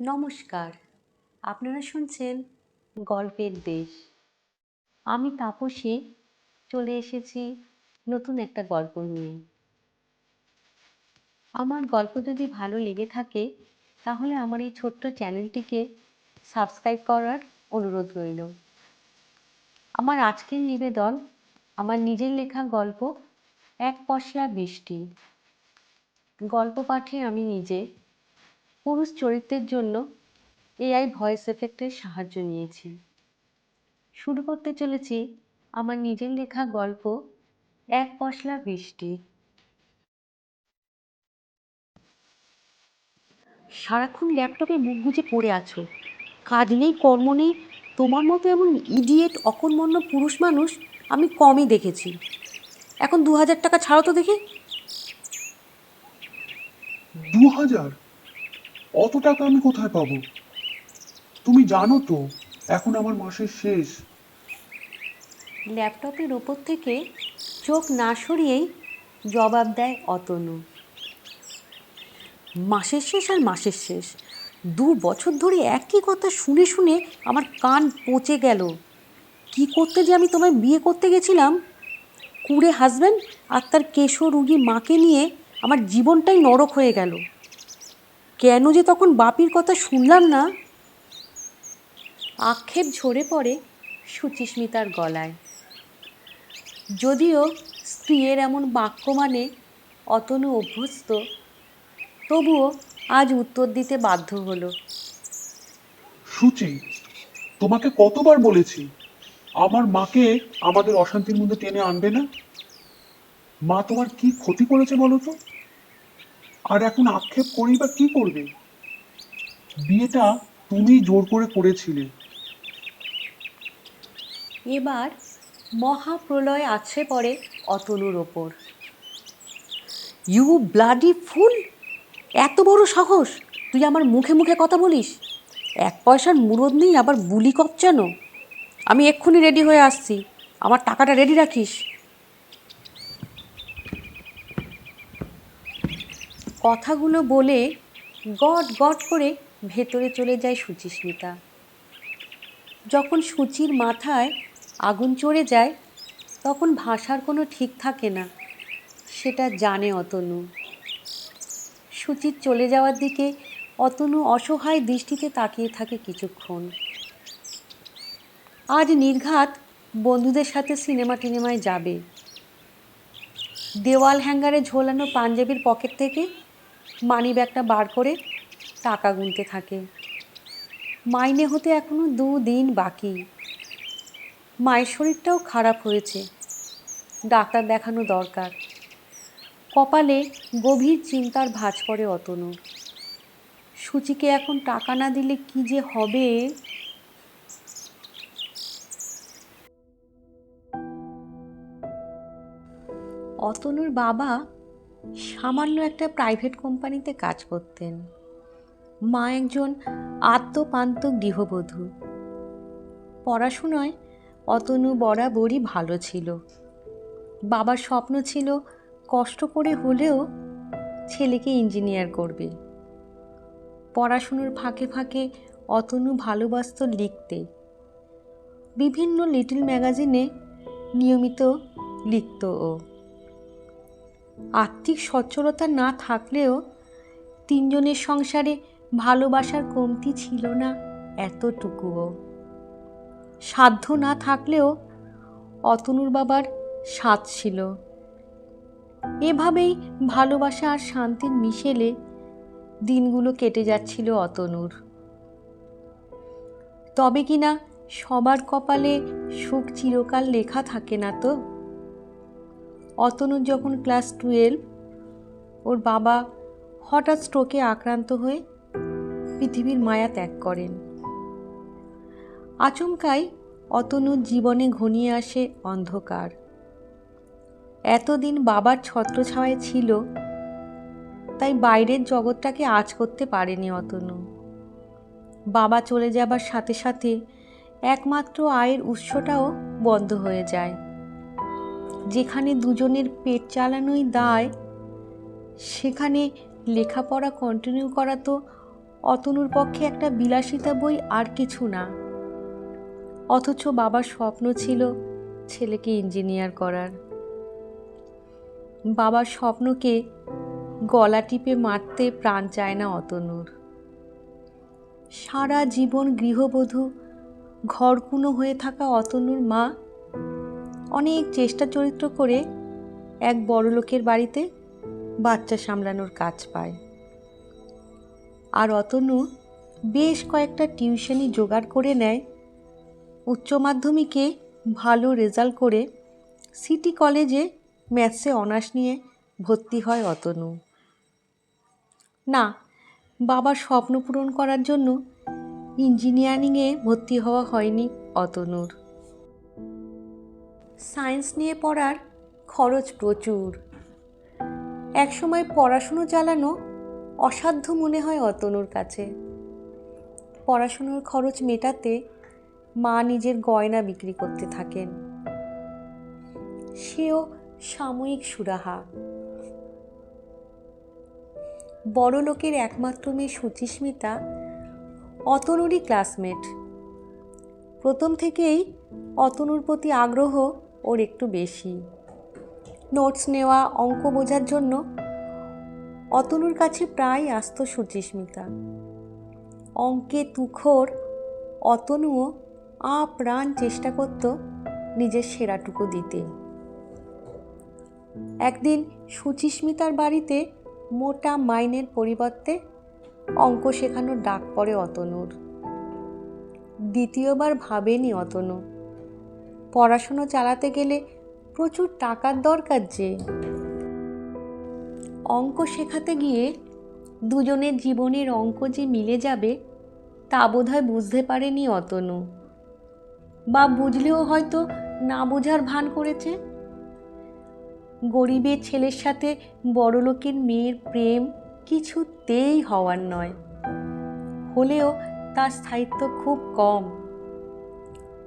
নমস্কার। আপনারা শুনছেন গল্পের দেশ। আমি তাপসী, চলে এসেছি নতুন একটা গল্প নিয়ে। আমার গল্প যদি ভালো লেগে থাকে, তাহলে আমার এই ছোট্ট চ্যানেলটিকে সাবস্ক্রাইব করার অনুরোধ রইল। আমার আজকের নিবেদন, আমার নিজের লেখা গল্প, এক পশলা বৃষ্টি। গল্প পাঠে আমি নিজে পুরুষ চরিত্রের জন্য এআই ভয়েস এফেক্টের সাহায্য নিয়েছি। শুরু করতে চলেছি আমার নিজের লেখা গল্প, এক পশলা বৃষ্টি। সারাক্ষণ ল্যাপটপে মুখ গুজে পড়ে আছো। কাজ নেই, কর্ম নেই, তোমার মতো এমন ইডিয়েট অকর্মণ্য পুরুষ মানুষ আমি কমই দেখেছি। এখন দু হাজার টাকা ছাড়ো তো দেখি। দু হাজার অত টাকা আমি কোথায় পাবো? তুমি জানো তো, এখন আমার মাসের শেষ। ল্যাপটপের ওপর থেকে চোখ না সরিয়েই জবাব দেয় অতনু। মাসের শেষ আর মাসের শেষ। দু বছর ধরে একই কথা শুনে শুনে আমার কান পচে গেল। কি করতে যে আমি তোমায় বিয়ে করতে গেছিলাম? কুড়ে হাজব্যান্ড আর তার কেশো রুগী মাকে নিয়ে আমার জীবনটাই নরক হয়ে গেল। কেন যে তখন বাপির কথা শুনলাম না? আক্ষেপ ঝরে পড়ে সুচিস্মিতার গলায়। যদিও স্ত্রীর এমন বাক্য মানে অতনু অভ্যস্ত, তবুও আজ উত্তর দিতে বাধ্য হলো। সুচি, তোমাকে কতবার বলেছি, আমার মাকে আমাদের অশান্তির মধ্যে টেনে আনবে না? মা তোমার কি ক্ষতি করেছে বলো তো? আর এখন আক্ষেপ করেই বা কি করবে? বিয়েটা তুমি জোর করে করেছিলে। এবার মহাপ্রলয় আছে পরে অতনুর ওপর। ইউ ব্লাডি ফুল এত বড় সাহস! তুই আমার মুখে মুখে কথা বলিস? এক পয়সার মুরদ নেই আবার বুলি কপচানো? আমি এক্ষুনি রেডি হয়ে আসছি। আমার টাকাটা রেডি রাখিস। কথাগুলো বলে গট গট করে ভেতরে চলে যায় সুচিস্মিতা। যখন সূচির মাথায় আগুন চড়ে যায়, তখন ভাষার কোনো ঠিক থাকে না, সেটা জানে অতনু। সুচির চলে যাওয়ার দিকে অতনু অসহায় দৃষ্টিতে তাকিয়ে থাকে কিছুক্ষণ। আজ নির্ঘাত বন্ধুদের সাথে সিনেমা টিনেমায় যাবে। দেওয়াল হ্যাঙ্গারে ঝোলানো পাঞ্জাবির পকেট থেকে মানি ব্যাগটা বার করে টাকা গুনতে থাকে। মাইনে হতে এখনও দু দিন বাকি। মায়ের শরীরটাও খারাপ হয়েছে। ডাক্তার দেখানো দরকার। কপালে গভীর চিন্তার ভাঁজ পড়ে অতনু। সূচিকে এখন টাকা না দিলে কি যে হবে? অতনুর বাবা সামান্য একটা প্রাইভেট কোম্পানিতে কাজ করতেন। মা একজন আত্মপান্তক গৃহবধূ। পড়াশুনোয় অতনু বরাবরই ভালো ছিল। বাবার স্বপ্ন ছিল কষ্ট করে হলেও ছেলেকে ইঞ্জিনিয়ার করবে। পড়াশুনোর ফাঁকে ফাঁকে অতনু ভালোবাসত লিখতে। বিভিন্ন লিটল ম্যাগাজিনে নিয়মিত লিখত ও। আর্থিক সচ্ছলতা না থাকলেও তিনজনের সংসারে ভালোবাসার কমতি ছিল না এতটুকুও। সাধ্য না থাকলেও অতনুর বাবার স্বাদ ছিল। এভাবেই ভালোবাসা আর শান্তির মিশেলে দিনগুলো কেটে যাচ্ছিল অতনুর। তবে কিনা সবার কপালে সুখ চিরকাল লেখা থাকে না তো? অতনুর যখন ক্লাস টুয়েলভ, ওর বাবা হঠাৎ স্ট্রোকে আক্রান্ত হয়ে পৃথিবীর মায়া ত্যাগ করেন। আচমকাই অতনুর জীবনে ঘনিয়ে আসে অন্ধকার। এতদিন বাবার ছত্রছায়ায় ছিল, তাই বাইরের জগৎটাকে আজ করতে পারেনি অতনু। বাবা চলে যাবার সাথে সাথে একমাত্র আয়ের উৎসটাও বন্ধ হয়ে যায়। যেখানে দুজনের পেট চালানোই দায়, সেখানে লেখাপড়া কন্টিনিউ করা তো অতনুর পক্ষে একটা বিলাসিতা বই আর কিছু না। অথচ বাবার স্বপ্ন ছিল ছেলেকে ইঞ্জিনিয়ার করার। বাবার স্বপ্নকে গলা টিপে মারতে প্রাণ চায় না অতনুর। সারা জীবন গৃহবধূ, ঘরকুনো হয়ে থাকা অতনুর মা অনেক চেষ্টা চরিত্র করে এক বড়লোকের বাড়িতে বাচ্চা সামলানোর কাজ পায়। আর অতনু বেশ কয়েকটা টিউশনি জোগাড় করে নেয়। উচ্চ মাধ্যমিকে ভালো রেজাল্ট করে সিটি কলেজে ম্যাথসে অনার্স নিয়ে ভর্তি হয় অতনু। না বাবার স্বপ্ন পূরণ করার জন্য ইঞ্জিনিয়ারিংয়ে ভর্তি হওয়া হয়নি অতনুর। সায়েন্স নিয়ে পড়ার খরচ প্রচুর। একসময় পড়াশুনো চালানো অসাধ্য মনে হয় অতনুর কাছে। পড়াশুনোর খরচ মেটাতে মা নিজের গয়না বিক্রি করতে থাকেন। সেও সাময়িক সুরাহা। বড় লোকের একমাত্র মেয়ে সুচিস্মিতা অতনুরই ক্লাসমেট। প্রথম থেকেই অতনুর প্রতি আগ্রহ ওর একটু বেশি। নোটস নেওয়া, অঙ্ক বোঝার জন্য অতনুর কাছে প্রায় আসতো সুচিস্মিতা। অঙ্কে তুখোর অতনুও আপ্রাণ চেষ্টা করত নিজের সেরাটুকু দিতে। একদিন সুচিস্মিতার বাড়িতে মোটা মাইনের পরিবর্তে অঙ্ক শেখানোর ডাক পড়ে অতনুর। দ্বিতীয়বার ভাবেনি অতনু। পড়াশুনো চালাতে গেলে প্রচুর টাকার দরকার যে। অঙ্ক শেখাতে গিয়ে দুজনের জীবনের অঙ্ক যে মিলে যাবে, তা বোধহয় বুঝতে পারেনি অতনু। বা বুঝলেও হয়তো না বোঝার ভান করেছে। গরিবের ছেলের সাথে বড়লোকের মেয়ের প্রেম কিছুতেই হওয়ার নয়। হলেও তার স্থায়িত্ব খুব কম।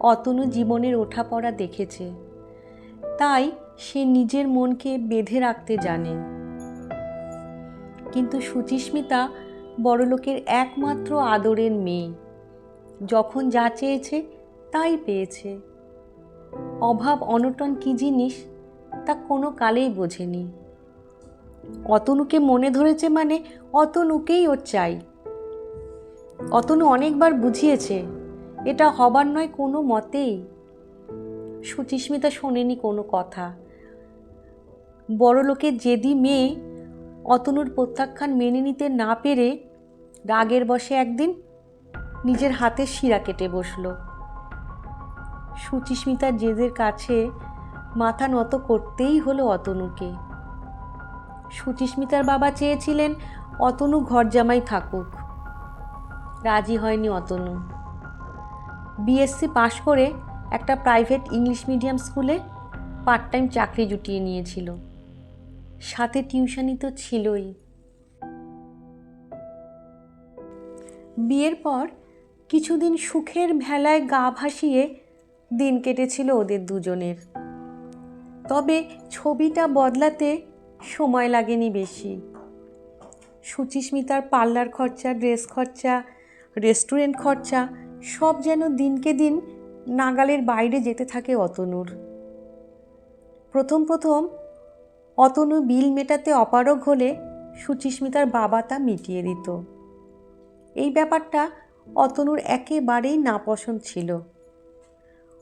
অতনু জীবনের ওঠাপড়া দেখেছে। তাই সে নিজের মনকে বেঁধে রাখতে জানে। কিন্তু সুচিস্মিতা বড়লোকের একমাত্র আদরের মেয়ে। যখন যা চেয়েছে, তাই পেয়েছে। অভাব অনটন কী জিনিস, তা কোনো কালেই বোঝেনি। অতনুকে মনে ধরেছে মানে অতনুকেই ওর চাই। অতনু অনেকবার বুঝিয়েছে এটা হবার নয় কোনো মতেই। সুচিস্মিতা শোনেনি কোনো কথা। বড় লোকের জেদি মেয়ে অতনুর প্রত্যাখ্যান মেনে নিতে না পেরে রাগের বসে একদিন নিজের হাতে শিরা কেটে বসল। সুচিস্মিতার জেদের কাছে মাথা নত করতেই হলো অতনুকে। সুচিস্মিতার বাবা চেয়েছিলেন অতনু ঘর জামাই থাকুক। রাজি হয়নি অতনু। বিএসসি পাশ করে একটা প্রাইভেট ইংলিশ মিডিয়াম স্কুলে পার্ট টাইম চাকরি জুটিয়ে নিয়েছিল। সাথে টিউশনি তো ছিলই। বিয়ের পর কিছুদিন সুখের ভেলায় গা ভাসিয়ে দিন কেটেছিল ওদের দুজনের। তবে ছবিটা বদলাতে সময় লাগেনি বেশি। সুচিস্মিতার পার্লার খরচা, ড্রেস খরচা রেস্টুরেন্ট খরচা সব যেন দিনকে দিন নাগালের বাইরে যেতে থাকে অতনুর। প্রথম প্রথম অতনু বিল মেটাতে অপারগ হলে সুচিস্মিতার বাবা তা মিটিয়ে দিত। এই ব্যাপারটা অতনুর একেবারেই নাপসন্দ ছিল।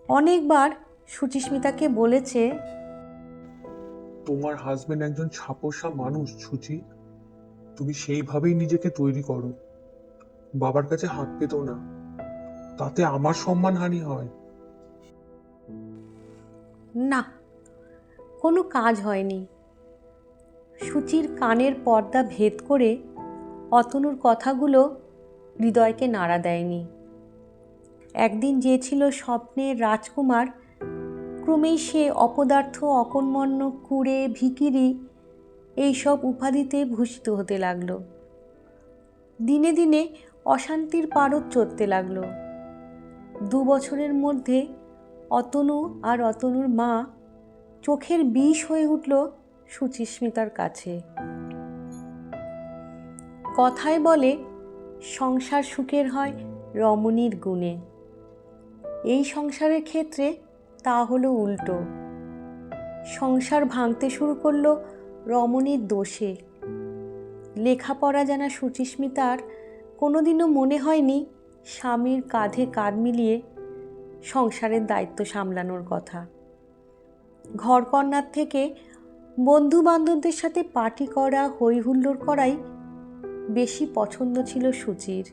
অনেকবার সুচিস্মিতাকে বলেছে, তোমার হাজবেন্ড একজন ছাপোষা মানুষ ছুচি তুমি সেইভাবেই নিজেকে তৈরি করো। বাবার কাছে হাত পেত না। তাতে আমার সম্মানহানি হয়। না, কোনো কাজ হয়নি। সুচির কানের পর্দা ভেদ করে অতনুর কথাগুলো হৃদয়কে নাড়া দেয়নি। একদিন যে ছিল স্বপ্নের রাজকুমার, ক্রমেই সে অপদার্থ অকর্মণ্য কুড়ে, ভিকিরি এইসব উপাধিতে ভূষিত হতে লাগল। দিনে দিনে অশান্তির পারদ চড়তে লাগল। দু বছরের মধ্যে অতনু আর অতনুর মা চোখের বিষ হয়ে উঠল সুচিস্মিতার কাছে। কথায় বলে, সংসার সুখের হয় রমণীর গুণে। এই সংসারের ক্ষেত্রে তা হলো উল্টো। সংসার ভাঙতে শুরু করল রমণীর দোষে। লেখাপড়া জানা সুচিস্মিতার কোনোদিনও মনে হয়নি স্বামীর কাঁধে কাঁধ মিলিয়ে সংসারের দায়িত্ব সামলানোর কথা। ঘরকন্নার থেকে বন্ধু বান্ধবদের সাথে পার্টি করা হই হুল্লোড় করাই বেশি পছন্দ ছিল সুচির।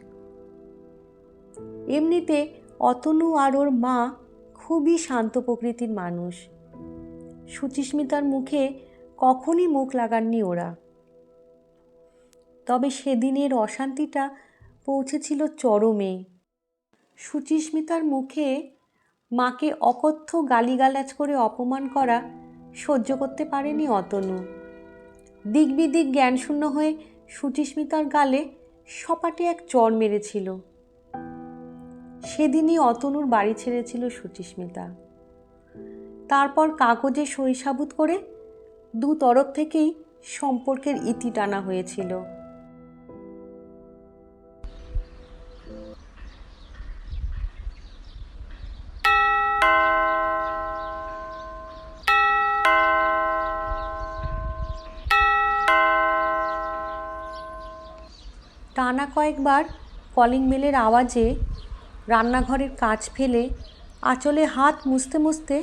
এমনিতে অতনু আর ওর মা খুবই শান্ত প্রকৃতির মানুষ। সুচিস্মিতার মুখে কখনই মুখ লাগাননি ওরা। তবে সেদিনের অশান্তিটা পৌঁছেছিল চরমে। সুচিস্মিতার মুখে মাকে অকথ্য গালিগালাজ করে অপমান করা সহ্য করতে পারেনি অতনু। দিকবিদিক জ্ঞানশূন্য হয়ে সুচিস্মিতার গালে সপাটে এক চর মেরেছিল। সেদিনই অতনুর বাড়ি ছেড়েছিল সুচিস্মিতা। তারপর কাগজে সই সাবুত করে দু তরফ থেকেই সম্পর্কের ইতি টানা হয়েছিল। কয়েকবার কলিং বেলের আওয়াজে রান্নাঘরের কাজ ফেলে আঁচলে হাত মুছতে মুছতে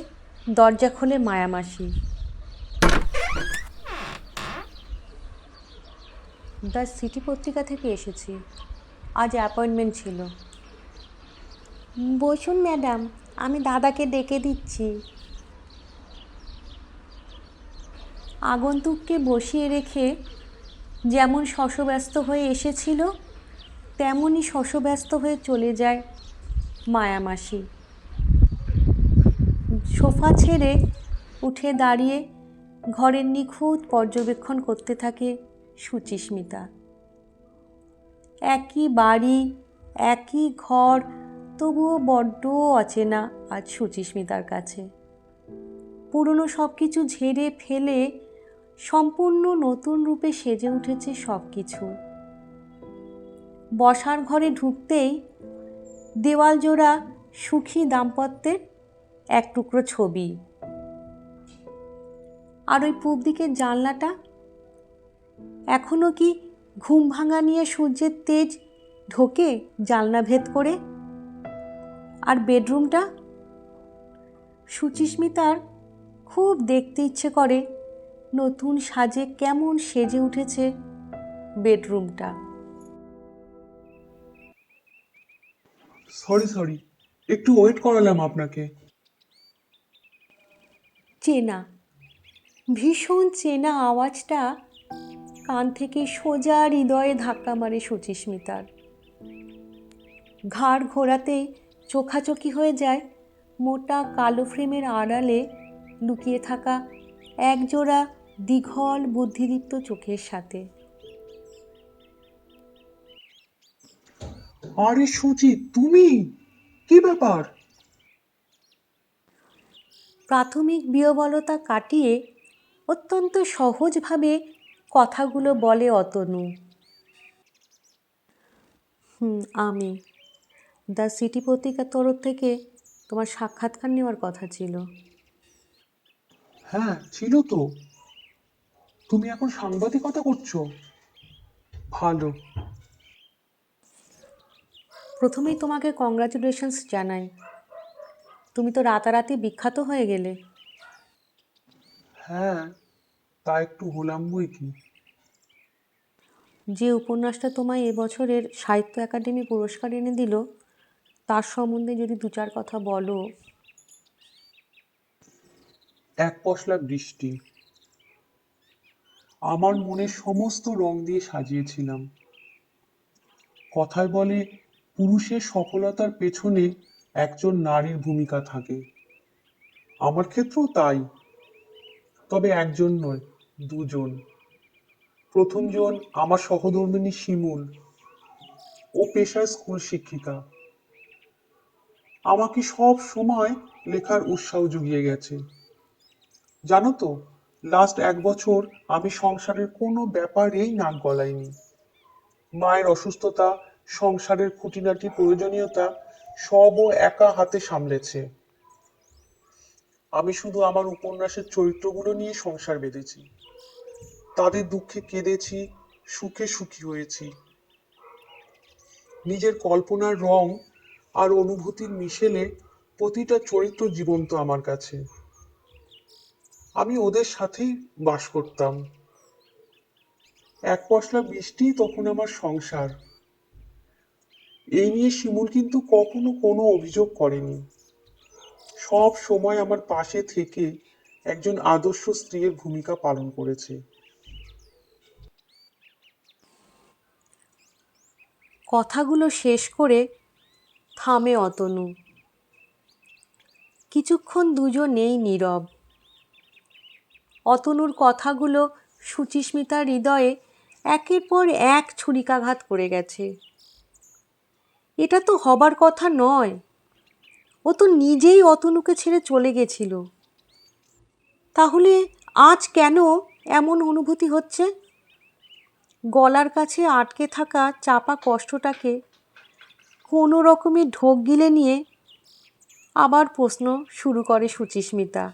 দরজা খোলে মায়ামাসি। দ্য সিটি পত্রিকা থেকে এসেছি। আজ অ্যাপয়েন্টমেন্ট ছিল। বসুন ম্যাডাম, আমি দাদাকে ডেকে দিচ্ছি। আগন্তুককে বসিয়ে রেখে যেমন শশব্যস্ত হয়ে এসেছিল তেমনই শশব্যস্ত হয়ে চলে যায় মায়ামাসি। সোফা ছেড়ে উঠে দাঁড়িয়ে ঘরের নিখুঁত পর্যবেক্ষণ করতে থাকে সুচিস্মিতা। একই বাড়ি, একই ঘর, তবুও বড্ড অচেনা আজ সুচিস্মিতার কাছে। পুরনো সব কিছু ঝেড়ে ফেলে সম্পূর্ণ নতুন রূপে সেজে উঠেছে সব কিছু বসার ঘরে ঢুকতেই দেওয়াল জোড়া সুখী দাম্পত্যের এক টুকরো ছবি। আর ওই পূব দিকের জানলাটা এখনও কি ঘুম ভাঙা নিয়ে সূর্যের তেজ ঢোকে জানলা ভেদ করে? আর বেডরুমটা? সুচিস্মিতার খুব দেখতে ইচ্ছে করে নতুন সাজে কেমন সেজে উঠেছে বেডরুমটা। সরি সরি একটু ওয়েট করালাম আপনাকে। চেনা। ভীষণ চেনা আওয়াজটা কান থেকে সোজা হৃদয়ে ধাক্কা মারে সুচিস্মিতার ঘাড় ঘোরাতেই চোখাচোখি হয়ে যায়, মোটা কালো ফ্রেমের আড়ালে লুকিয়ে থাকা একজোড়া দীঘল বুদ্ধিদীপ্ত চোখের সাথে। আরে সুচি তুমি? কি ব্যাপার? প্রাথমিক বিহবলতা কাটিয়ে অত্যন্ত সহজভাবে কথাগুলো বলে অতনু। হুম আমি। দ্য সিটি পত্রিকার তরফ থেকে তোমার সাক্ষাৎকার নেওয়ার কথা ছিল। হ্যাঁ ছিল তো। তুমি এখন সাংবাদিকতা করছ? ভালো। প্রথমেই তোমাকে কংগ্রাচুলেশনস জানাই। তুমি তো রাতারাতি বিখ্যাত হয়ে গেলে। হ্যাঁ তা একটু হলাম বই কি? যে উপন্যাসটা তোমায় এবছরের সাহিত্য একাডেমি পুরস্কার এনে দিল তার সম্বন্ধে যদি দু চার কথা বলো। এক পশলা বৃষ্টি। আমার মনে সমস্ত রং দিয়ে সাজিয়েছিলাম। কথায় বলে পুরুষের সফলতার পেছনে একজন নারীর ভূমিকা থাকে। আমার ক্ষেত্রেও তাই। তবে একজন নয়, দুজন। প্রথমজন আমার সহধর্মিনী শিমুল ও পেশায় স্কুল শিক্ষিকা। আমাকে সব সময় লেখার উৎসাহ জুগিয়ে গেছে। জানো তো লাস্ট এক বছর আমি সংসারের কোনো ব্যাপারেই নাক গলাইনি। মায়ের অসুস্থতা সংসারের খুঁটিনাটি প্রয়োজনীয়তা সবও একা হাতে সামলেছে। আমি শুধু আমার উপন্যাসের চরিত্রগুলো নিয়ে সংসার বেঁধেছি। তাদের দুঃখে কেঁদেছি, সুখে সুখী হয়েছি। নিজের কল্পনার রং আর অনুভূতির মিশেলে প্রতিটা চরিত্র জীবন্ত আমার কাছে। আমি ওদের সাথেই বাস করতাম। এক পশলা বৃষ্টি তখন আমার সংসার। এই নিয়ে শিমুল কিন্তু কখনো কোনো অভিযোগ করেনি। সব সময় আমার পাশে থেকে একজন আদর্শ স্ত্রীর ভূমিকা পালন করেছে। কথাগুলো শেষ করে থামে অতনু। কিছুক্ষণ দুজনেই নীরব। অতনুর কথাগুলো সুচিস্মিতার হৃদয়ে একের পর এক ছুরিকাঘাত করে গেছে। এটা তো হবার কথা নয়। ও তো নিজেই অতনুকে ছেড়ে চলে গেছিল। তাহলে আজ কেন এমন অনুভূতি হচ্ছে? গলার কাছে আটকে থাকা চাপা কষ্টটাকে কোনো রকমে ঢোক গিলে নিয়ে আবার প্রশ্ন শুরু করে সুচিস্মিতা।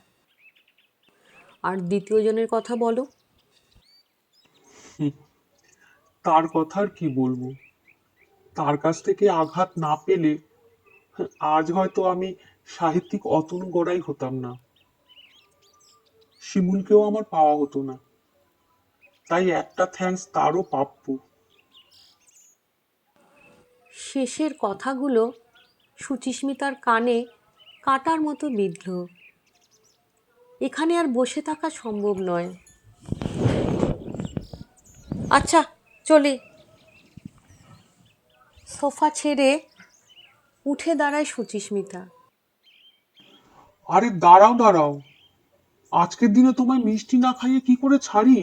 আর দ্বিতীয় জনের কথা বলো। তার কথা আর কি বলব? তার কাছ থেকে আঘাত না পেলে, আজ হয়তো আমি সাহিত্যিক অতনু গড়াই হতাম না। শিমুলকেও আমার পাওয়া হতো না। তাই একটা থ্যাঙ্কস তারও প্রাপ্য। শেষের কথাগুলো সুচিস্মিতার কানে কাটার মতো বিদ্ধ। এখানে আর বসে থাকা সম্ভব নয়। আচ্ছা চলে। সোফা ছেড়ে উঠে দাঁড়ায় সুচিস্মিতা আরে দাঁড়াও দাঁড়াও। আজকের দিনে তোমায় মিষ্টি না খাইয়ে কি করে ছাড়ি?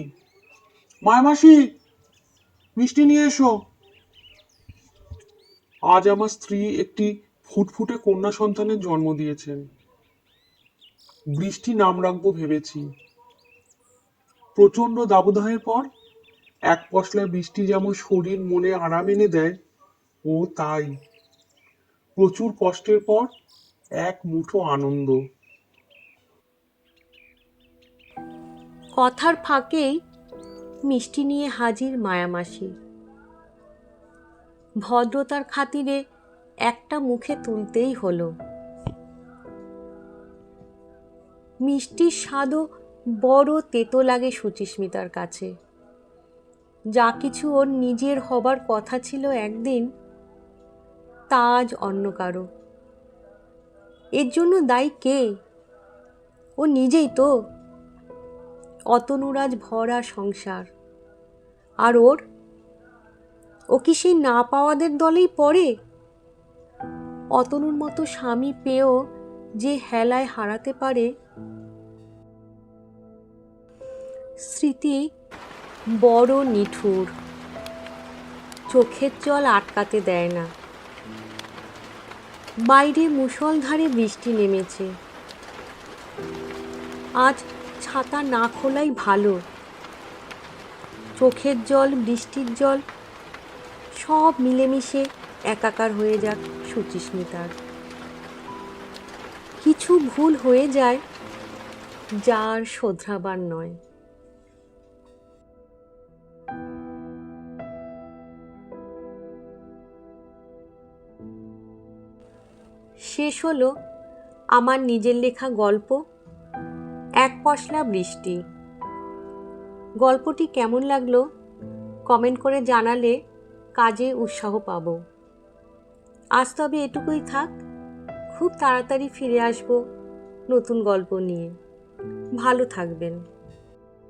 মায়ামাসি, মিষ্টি নিয়ে এসো। আজ আমার স্ত্রী একটি ফুটফুটে কন্যা সন্তানের জন্ম দিয়েছেন বৃষ্টি নাম রাখব ভেবেছি। প্রচণ্ড দাবদাহের পর এক পশলা বৃষ্টি যেমন শরীর, মনে আরাম এনে দেয় ও তাই। প্রচুর কষ্টের পর এক মুঠো আনন্দ। কথার ফাঁকেই মিষ্টি নিয়ে হাজির মায়ামাসি। ভদ্রতার খাতিরে একটা মুখে তুলতেই হলো। মিষ্টির স্বাদও বড় তেতো লাগে সুচিস্মিতার কাছে। যা কিছু ওর নিজের হবার কথা ছিল একদিন তা আজ অন্য কারও। এর জন্য দায়ী কে? ও নিজেই তো। অতনুরাজ ভরা সংসার। আর ওর? ও কি সেই না পাওয়াদের দলেই পড়ে? অতনুর মতো স্বামী পেয়েও যে হেলায় হারাতে পারে? স্মৃতি বড় নিঠুর। চোখের জল আটকাতে দেয় না। বাইরে মুষলধারে বৃষ্টি নেমেছে। আজ ছাতা না খোলাই ভালো। চোখের জল, বৃষ্টির জল, সব মিলেমিশে একাকার হয়ে যাক সুচিস্মিতার। কিছু ভুল হয়ে যায় যার শোধরাবার নয়। শেষ হলো আমার নিজের লেখা গল্প, এক পশলা বৃষ্টি। গল্পটি কেমন লাগল কমেন্ট করে জানালে কাজে উৎসাহ পাব। আজ তবে এটুকুই থাক, খুব তাড়াতাড়ি ফিরে আসব নতুন গল্প নিয়ে। ভালো থাকবেন।